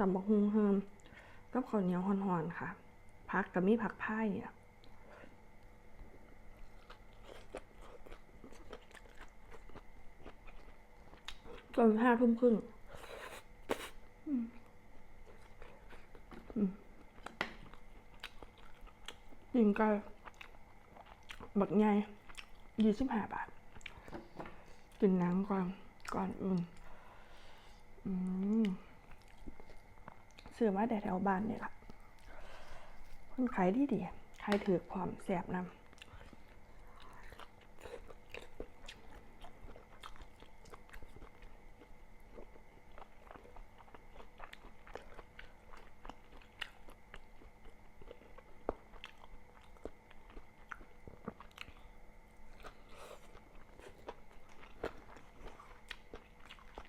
ตำบักฮุงเฮิมกับข้าวเหนียวห่อนๆค่ะ ผักกับมีผักพายเนี่ยตอนห้าทุ่มครึ่งยิงไก่บักใหญ่ยี่สิบห้าบาท กินน้ำก่อน ก่อนอื่น อืม ซื้อมาแต่แถวบ้านนี่แหละคนขายดีดีขายถือความแสบนำ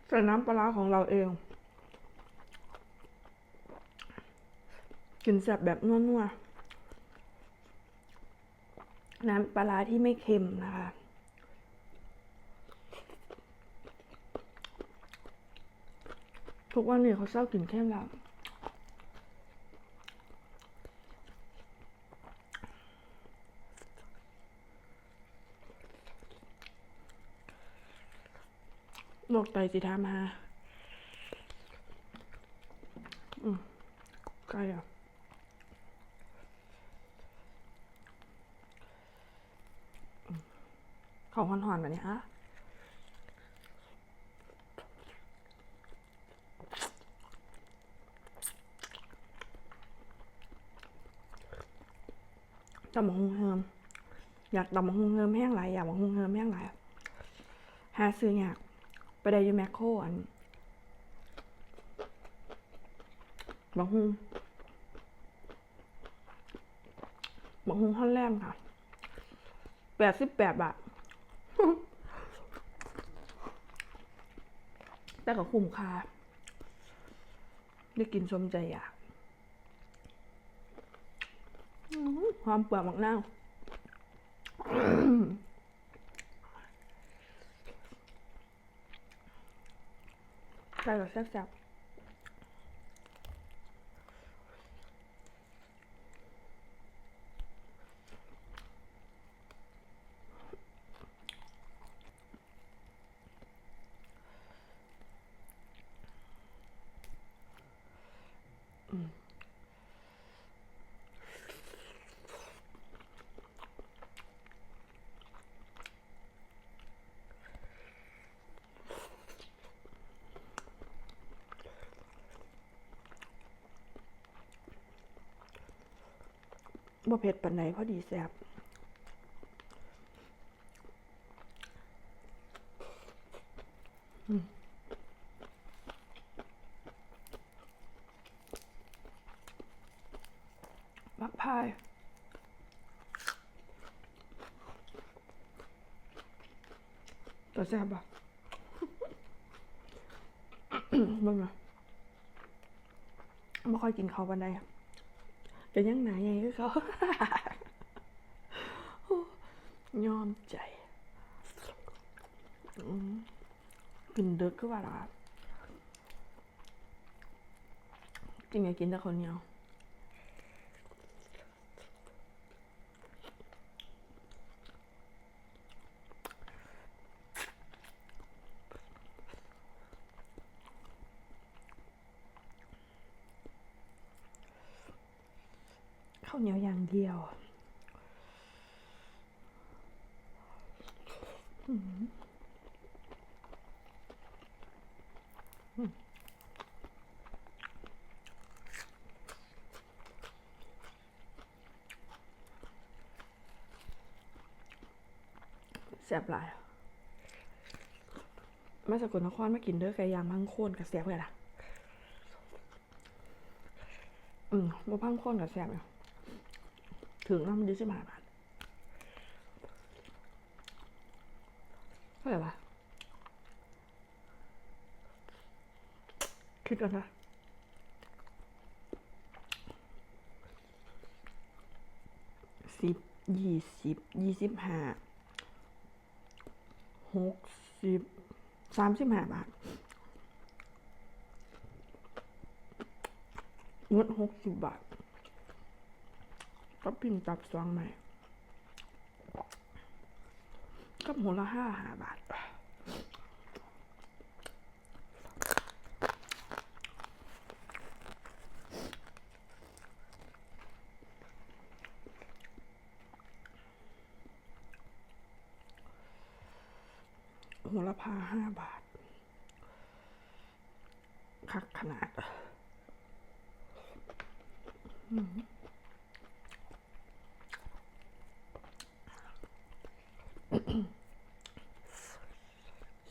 แต่น้ำปลาของเราเอง กลิ่นแซ่บแบบนัวๆ น้ำปลาร้าที่ไม่เค็มนะคะ ทุกวันนี้เขาเศร้ากลิ่นเค็มแล้วโรคไตสิทามาอืมใกล้อะ อืม ของหอนๆแบบนี้ฮะตำบักหุงเฮิมอยากตำบักหุงเฮิมแห้งหลายอยากบักหุงเฮิมแห้งหลายหาซื้อยากไปได้ยูแมคโครอันบักฮุงบักฮุงฮอลแลนด์ค่ะแปดสิบแปดบาท แต่ก็คุ้มค่าได้กินสมใจอยากหอมเปลือกมักนาวใส่กับแซ่บๆ บ่เผ็ดปานไหนพอดีแซ่บมักพายตัวแซ่บอะบ้างนะไม่ค่อยกินเขาวปันใด ก็ยังหนาใหญ่ก็เขายอมใจกินดึกก็ว่าละจริงไงกินแต่คนเดียว ข้าวเหนียวอย่างเดียวแซ่บหลายมาสกุลนครมากินเด้อไก่ย่างพังโคนกับแซ่บเลยล่ะ อืมบ่พังโคนกับแซ่บอยู่ ถึงน้ำดีสิบห้าบาทเท่าไหร่วะคิดกันนะสิบยี่สิบยี่สิบห้าหกสิบสามสิบห้าบาทเงินหกสิบบาท ก็พิมพ์ตับซองใหม่ก็หัวละห้าห้าบาทหัวละพาห้าบาท คักขนาดอืม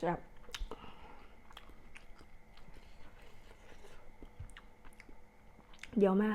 แซ่บเดี๋ยวมา